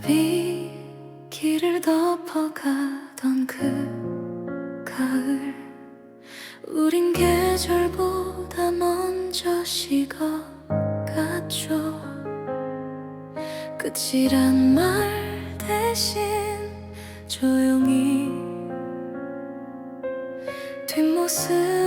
햇살이 길을 덮어가던 그 가을 우린 계절보다 먼저 식어갔죠. 끝이란 말 대신 조용히 뒷모습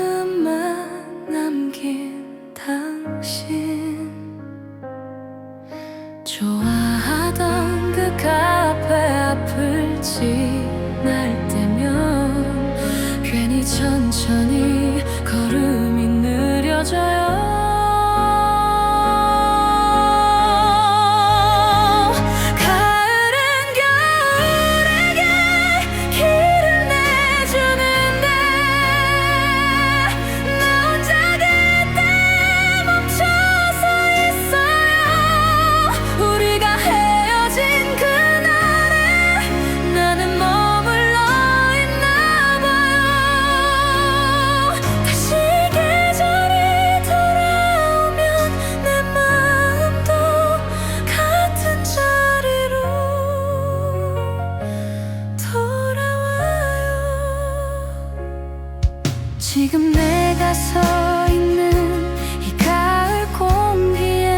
지금 내가 서 있는 이 가을 공기엔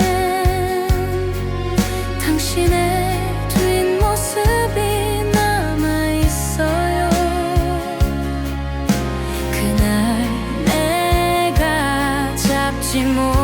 당신의 뒷모습이 남아있어요. 그날 내가 잡지 못